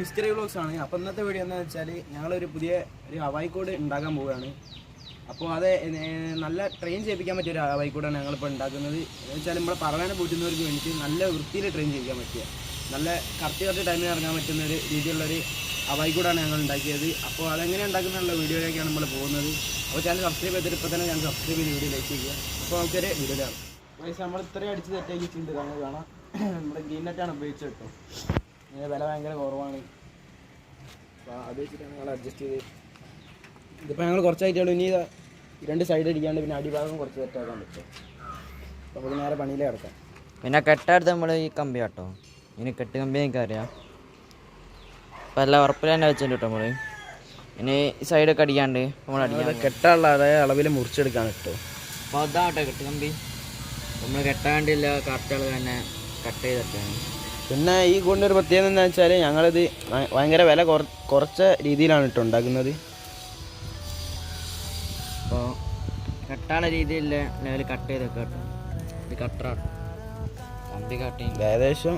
Mystery vlogs ആണ്. അപ്പോൾ ഇന്നത്തെ വീഡിയോ എന്താണെന്ന് വെച്ചാൽ ഞങ്ങളൊരു പുതിയ ഒരു ഹവായി കോഡ് ഉണ്ടാക്കാൻ പോവുകയാണ്. അപ്പോൾ അത് നല്ല ട്രെയിൻ ചെയ്യിപ്പിക്കാൻ പറ്റിയ ഒരു ഹവായി ഞങ്ങളിപ്പോൾ ഉണ്ടാക്കുന്നത്. എന്ന് വെച്ചാൽ നമ്മളെ പറവാനെ പൂറ്റുന്നവർക്ക് വേണ്ടിയിട്ട് നല്ല വൃത്തിയിൽ ട്രെയിൻ ചെയ്യിക്കാൻ പറ്റിയ നല്ല കറക്റ്റ് കറക്റ്റ് ടൈമിൽ ഇറങ്ങാൻ പറ്റുന്ന ഒരു രീതിയിലുള്ളൊരു ഹവായി ഞങ്ങൾ ഉണ്ടാക്കിയത്. അപ്പോൾ അതെങ്ങനെ ഉണ്ടാക്കുന്നുള്ള വീഡിയോയിലേക്കാണ് നമ്മൾ പോകുന്നത്. അപ്പോൾ ചാനൽ സബ്സ്ക്രൈബ് ചെയ്തിട്ട് ഇപ്പോൾ തന്നെ ഞാൻ സബ്സ്ക്രൈബ് ചെയ്ത് വീഡിയോ ലൈക്ക് ചെയ്യുക. അപ്പോൾ നമുക്കൊരു വീഡിയോ ആണ് പൈസ നമ്മൾ ഇത്രയും അടിച്ച് തെറ്റാക്കിയിട്ടുണ്ട് കാണാം നമ്മുടെ ഗ്രീൻ നെറ്റാണ് ഉപയോഗിച്ചത് കേട്ടോ. ഇതിന് വില ഭയങ്കര കുറവാണ്. അപ്പോൾ അത് വെച്ചിട്ടാണ് ഞങ്ങൾ അഡ്ജസ്റ്റ് ചെയ്ത്. ഇതിപ്പോൾ ഞങ്ങൾ കുറച്ചായിട്ടുള്ളൂ ഇനി ഇതാ രണ്ട് സൈഡ് അടിക്കാണ്ട് പിന്നെ അടിഭാഗം കുറച്ച് തെറ്റാക്കാൻ പറ്റും. അപ്പോൾ നമുക്ക് നേരെ പണിയിലേ കിടക്കാം. പിന്നെ കെട്ടടുത്ത് നമ്മൾ ഈ കമ്പി കേട്ടോ. ഇനി കെട്ട് കമ്പി എനിക്ക് അറിയാം. അപ്പം എല്ലാം ഉറപ്പിൽ തന്നെ വെച്ചിട്ടുണ്ട് കേട്ടോ നമ്മൾ ഇനി ഈ സൈഡൊക്കെ അടിക്കാണ്ട് നമ്മൾ അടിക്കാൻ കെട്ടാനുള്ള അതായത് അളവിൽ മുറിച്ചെടുക്കാൻ കിട്ടും. അപ്പോൾ അതാവട്ടെ കെട്ട് കമ്പി. നമ്മൾ കെട്ടാണ്ടില്ല കറക്റ്റ് അളവ് തന്നെ കട്ട് ചെയ്തിട്ടാണ്. പിന്നെ ഈ കൊണ്ടൊരു പ്രത്യേകത എന്താ വെച്ചാൽ ഞങ്ങളിത് ഭയങ്കര വില കുറ കുറച്ച രീതിയിലാണ് കേട്ടോ ഉണ്ടാക്കുന്നത്. അപ്പോൾ കെട്ടാനുള്ള രീതിയിൽ ലെവൽ കട്ട് ചെയ്തൊക്കെ കേട്ടോ ഇത് കട്ടറാണ് കമ്പി കട്ട് ഏകദേശം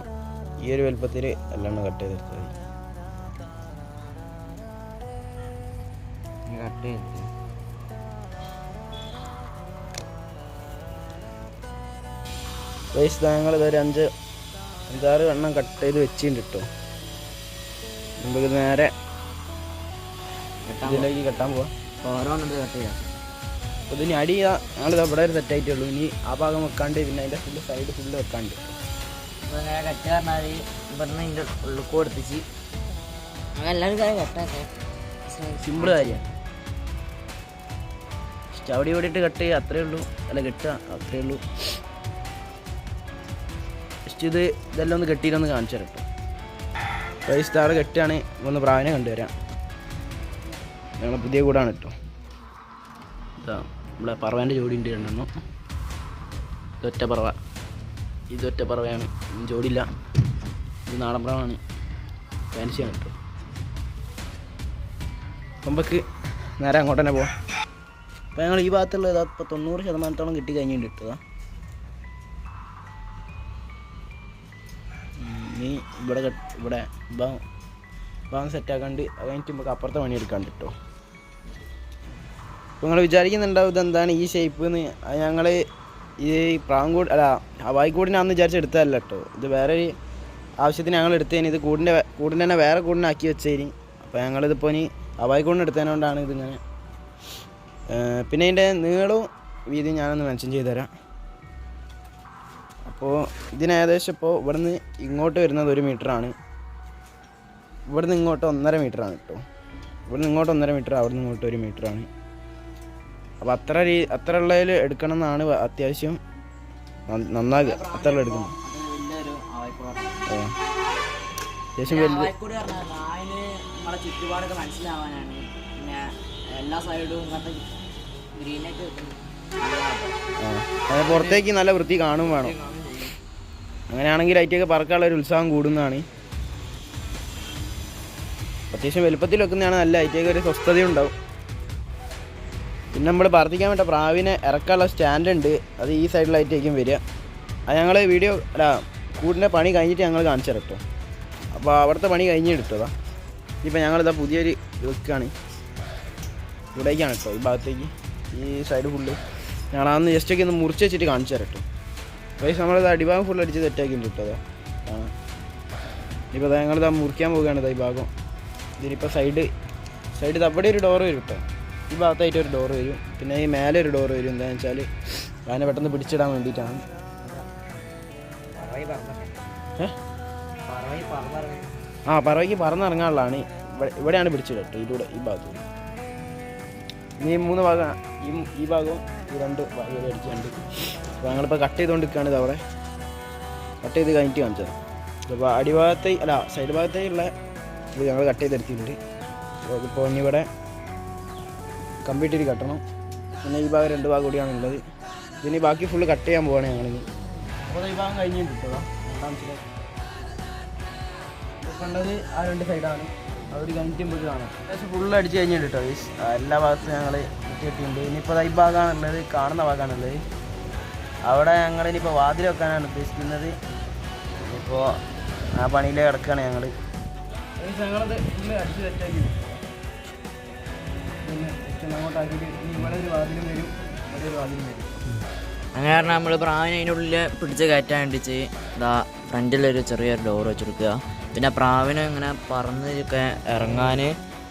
ഈ ഒരു വലുപ്പത്തിൽ എല്ലാം കട്ട് ചെയ്തെടുത്തത്. കട്ട് ചെയ്തിട്ട്. വയസ്സ് ഞങ്ങൾ ഇതൊരു അഞ്ച് അഞ്ചാറ് എണ്ണം കട്ട് ചെയ്ത് വെച്ചിട്ടുണ്ട് കേട്ടോ നമുക്ക് നേരെ ഇതിലേക്ക് കെട്ടാൻ പോവാം. ഓരോന്നും കട്ട് ചെയ്യാം. അപ്പോൾ ഇതിന് അടി ഞങ്ങളിത് ഇവിടെ ഒരു സെറ്റായിട്ടേ ഉള്ളൂ. ഇനി ആ ഭാഗം വെക്കാണ്ട് പിന്നെ അതിന്റെ ഫുള്ള് സൈഡ് ഫുള്ള് വെക്കാണ്ട്. അപ്പോൾ ഇങ്ങനെ കെട്ട് പറഞ്ഞാൽ ഇവിടുന്ന് ഇതിന്റെ ഉള്ളിൽ കൊടുത്തിച്ച് അങ്ങനെ എല്ലാവരും കാര്യം കെട്ടാക്കെ സിമ്പിൾ കാര്യമാണ് അവിടെ ഇവിടെ ഇട്ട് കട്ട് ചെയ്യുക അത്രേ ഉള്ളൂ. അല്ല കെട്ടുക അത്രേ ഉള്ളൂ. ജസ്റ്റ് ഇത് ഇതെല്ലാം ഒന്ന് കെട്ടിയിട്ടൊന്ന് കാണിച്ചു തരാം കേട്ടോ ഫൈവ് സ്റ്റാർ കെട്ടാണ് ഒന്ന് പ്രാവിനെ കണ്ടുവരാം. ഞങ്ങളെ പുതിയ കൂടാണ് കേട്ടോ. ഇതാ നമ്മളെ പറവേന്റെ ജോഡി ഉണ്ട് രണ്ടെണ്ണം. ഇതൊറ്റ പറവ. ഇതൊറ്റ പറവയാണ്. ജോഡിയില്ല. ഇത് നാടൻ പറവാണ്. ഫാൻസിയാണ് കേട്ടോ. നമുക്ക് നേരെ അങ്ങോട്ട് തന്നെ പോവാം. അപ്പോൾ ഞങ്ങൾ ഈ ഭാഗത്തുള്ള ഇതാ ഇപ്പോൾ തൊണ്ണൂറ് ശതമാനത്തോളം കിട്ടി കഴിഞ്ഞിട്ടുണ്ട് ഇട്ടതാ ഇവിടെ ഇവിടെ ഭാഗം സെറ്റാക്കാണ്ട് അത് കഴിഞ്ഞിട്ട് നമുക്ക് അപ്പുറത്തെ പണി എടുക്കാണ്ട് കേട്ടോ അപ്പോൾ നിങ്ങൾ വിചാരിക്കുന്നുണ്ടാവും ഇതെന്താണ് ഈ ഷേപ്പ് എന്ന് ഞങ്ങൾ ഈ പ്രാങ്കൂട് അല്ല ഹവായി കൂടിനാന്ന് വിചാരിച്ച് എടുത്തതല്ല കേട്ടോ ഇത് വേറെ ഒരു ആവശ്യത്തിന് ഞങ്ങൾ എടുത്തതിന്. ഇത് കൂടിന്റെ കൂടിന്റെ തന്നെ വേറെ കൂടിനാക്കി വെച്ചതിന്. അപ്പോൾ ഞങ്ങളിതിപ്പോൾ ഇനി അവായിക്കൂടിന് കൂടിന് എടുത്തതിനോണ്ടാണ് ഇതിങ്ങനെ പിന്നെ അതിന്റെ നീളവും വീതിയും ഞാനൊന്ന് മെൻഷൻ ചെയ്ത് തരാം. അപ്പോൾ ഇതിന് ഏകദേശം ഇപ്പോൾ ഇവിടുന്ന് ഇങ്ങോട്ട് വരുന്നത് ഒരു മീറ്ററാണ്. ഇവിടുന്ന് ഇങ്ങോട്ട് ഒന്നര മീറ്ററാണ് കേട്ടോ. ഇവിടുന്ന് ഇങ്ങോട്ട് ഒന്നര മീറ്റർ അവിടുന്ന് ഇങ്ങോട്ട് ഒരു മീറ്ററാണ്. അപ്പോൾ അത്ര രീ അത്ര ഉള്ളതിൽ എടുക്കണം എന്നാണ് അത്യാവശ്യം നന്ന- നന്നാകുക അത്ര ഉള്ള എടുക്കണം. അത്യാവശ്യം വലുത്. അതെ ചുറ്റുപാടൊക്കെ മനസ്സിലാവാനാണ്. പിന്നെ എല്ലാ സൈഡും ഗ്രീനൊക്കെ പുറത്തേക്ക് നല്ല വൃത്തി കാണും വേണം. അങ്ങനെയാണെങ്കിൽ ലൈറ്റൊക്കെ പറക്കാനുള്ള ഒരു ഉത്സാഹം കൂടുന്നതാണ്. അത്യാവശ്യം വലുപ്പത്തിൽ വെക്കുന്നതാണ് നല്ല ലൈറ്റൊക്കെ ഒരു സ്വസ്ഥതയുണ്ടാവും പിന്നെ നമ്മൾ പറത്തിക്കാൻ വേണ്ട പ്രാവിനെ ഇറക്കാനുള്ള സ്റ്റാൻഡ് ഉണ്ട്. അത് ഈ സൈഡിലായിട്ടായിരിക്കും വരിക. അത് ഞങ്ങൾ വീഡിയോ അല്ല കൂടിന്റെ പണി കഴിഞ്ഞിട്ട് ഞങ്ങൾ കാണിച്ചു തരട്ടോ അപ്പോൾ അവിടുത്തെ പണി കഴിഞ്ഞ് എടുത്തതാ. ഇപ്പം ഞങ്ങളിതാ പുതിയൊരു വെക്കുകയാണ്. ഇവിടേക്കാണ് കേട്ടോ ഈ ഭാഗത്തേക്ക്. ഈ സൈഡ് ഫുള്ള് ഞങ്ങളാന്ന് ജസ്റ്റ് ഒക്കെ ഒന്ന് മുറിച്ച് വെച്ചിട്ട് കാണിച്ചു തരാം വയസ്സ് നമ്മളത് അടിഭാഗം ഫുൾ അടിച്ച് തെറ്റാക്കിയിട്ടുണ്ട് കേട്ടോ ആണ് ഇപ്പോൾ ഞങ്ങളിതാ മുറിക്കാൻ പോവുകയാണ് ഈ ഭാഗം. ഇതിനിപ്പോൾ സൈഡ് സൈഡ് അവിടെ ഒരു ഡോറ് വരും കേട്ടോ. ഈ ഭാഗത്തായിട്ട് ഒരു ഡോറ് വരും. പിന്നെ ഈ മേലെ ഒരു ഡോറ് വരും. എന്താണെന്ന് വെച്ചാൽ അതിനെ പെട്ടെന്ന് പിടിച്ചിടാൻ വേണ്ടിയിട്ടാണ്. ആ പറവയ്ക്ക് പറന്നിറങ്ങാനുള്ളതാണ്. ഇവിടെ ഇവിടെയാണ് പിടിച്ചിടട്ടോ ഇതിലൂടെ ഈ ഭാഗത്ത് ഈ മൂന്ന് ഭാഗം ഈ ഈ ഭാഗവും ഈ രണ്ട് ഭാഗം അടിക്കുന്നുണ്ട് അപ്പോൾ ഞങ്ങളിപ്പോൾ കട്ട് ചെയ്തുകൊണ്ട് നിൽക്കുകയാണ് ഇത് അവിടെ. കട്ട് ചെയ്ത് കഴിഞ്ഞിട്ട് കാണിച്ചത്. അപ്പോൾ അടിഭാഗത്തെ അല്ല സൈഡ് ഭാഗത്തേക്കുള്ള ഇത് ഞങ്ങൾ കട്ട് ചെയ്തെടുത്തിട്ടുണ്ട്. അതിപ്പോൾ ഇനി ഇവിടെ കമ്പ്യൂട്ടറിൽ കട്ടണം പിന്നെ ഈ ഭാഗം രണ്ട് ഭാഗം കൂടിയാണ് ഉള്ളത്. ഇതിന് ബാക്കി ഫുള്ള് കട്ട് ചെയ്യാൻ പോവാണ് ഇനി. അപ്പോൾ ഈ ഭാഗം കഴിഞ്ഞിട്ട് കിട്ടുക രണ്ടാമത്തെ കണ്ടത് ആ രണ്ട് സൈഡാണ് അവർ കഴിഞ്ഞിട്ട് കാണാം ഏകദേശം ഫുള്ള് അടിച്ച് കഴിഞ്ഞിട്ട് കേട്ടോ എല്ലാ ഭാഗത്തും ഞങ്ങൾ കിട്ടിയിട്ടുണ്ട് ഇനിയിപ്പോൾ ഈ ഭാഗമാണുള്ളത് കാണുന്ന ഭാഗമാണുള്ളത്. അവിടെ ഞങ്ങൾ ഇനിയിപ്പോൾ വാതിൽ വെക്കാനാണ് ഉദ്ദേശിക്കുന്നത്. ഇപ്പോൾ ആ പണിയിൽ കിടക്കുകയാണ് ഞങ്ങൾ അതിന് ഞങ്ങളത് ഫുള്ള് അടിച്ച് സെറ്റാക്കി പിന്നെ ജസ്റ്റ് അങ്ങോട്ടാക്കിയിട്ട് ഇനി ഇവിടെ ഒരു വാതിലും വരും ഇവിടെ ഒരു വാതിലും വരും. അങ്ങനെ പറഞ്ഞാൽ നമ്മൾ പ്രാവിനെ അതിന്റെ പിടിച്ച് കയറ്റാൻ വേണ്ടിച്ച് ഇതാ ഫ്രണ്ടിലൊരു ചെറിയൊരു ഡോർ വെച്ചെടുക്കുക. പിന്നെ പ്രാവിനെ ഇങ്ങനെ പറന്നൊക്കെ ഇറങ്ങാൻ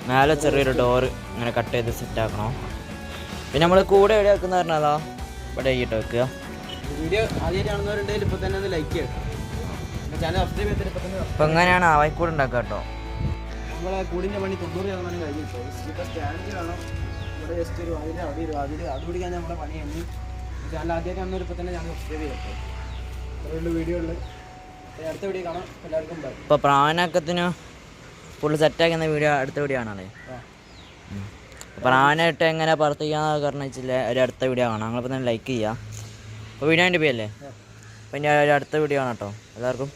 മേലെ ചെറിയൊരു ഡോർ ഇങ്ങനെ കട്ട് ചെയ്ത് സെറ്റ് ആക്കണം. പിന്നെ നമ്മൾ കൂടെ എവിടെ വെക്കുന്ന പറഞ്ഞതാ ഇവിടെ ആയിട്ട് വെക്കുക. വീഡിയോ ആദ്യമായിട്ട് കാണുന്നവരുണ്ടെങ്കിൽ ഇപ്പോൾ തന്നെ ഒന്ന് ലൈക്ക് അപ്പം എങ്ങനെയാണ് ആവായിക്കൂടെ ഉണ്ടാക്കുക കേട്ടോ? നമ്മളെ കൂടിന്റെ പണി തൊണ്ണൂറ് ശതമാനം കഴിഞ്ഞിട്ടോ ഇവിടെ ജസ്റ്റ് ഒരു വാതിൽ അവിടെ ഒരു അതിൽ അത് പിടിക്കാൻ നമ്മുടെ പണി കഴിഞ്ഞു ചാനൽ ആദ്യമായിട്ട് കാണുന്നവർ ഇപ്പോൾ തന്നെ ഞാൻ സബ്സ്ക്രൈബ് ചെയ്യട്ടോ. അത്രയുള്ള വീഡിയോ ഉള്ളു. ഇപ്പോൾ പ്രാവനക്കത്തിന് ഫുള്ള് സെറ്റാക്കുന്ന വീഡിയോ അടുത്ത വീഡിയോ കാണാല്ലേ പ്രാവനായിട്ട് എങ്ങനെ പ്രവർത്തിക്കാന്ന് വെച്ചില്ല ഒരു അടുത്ത വീഡിയോ കാണാം ഞങ്ങളിപ്പോൾ തന്നെ ലൈക്ക് ചെയ്യുക അപ്പോൾ വീഡിയോ അതിന്റെ പേയല്ലേ അപ്പം ഇനി ഒരു അടുത്ത വീഡിയോ കാണാം കേട്ടോ. എല്ലാവർക്കും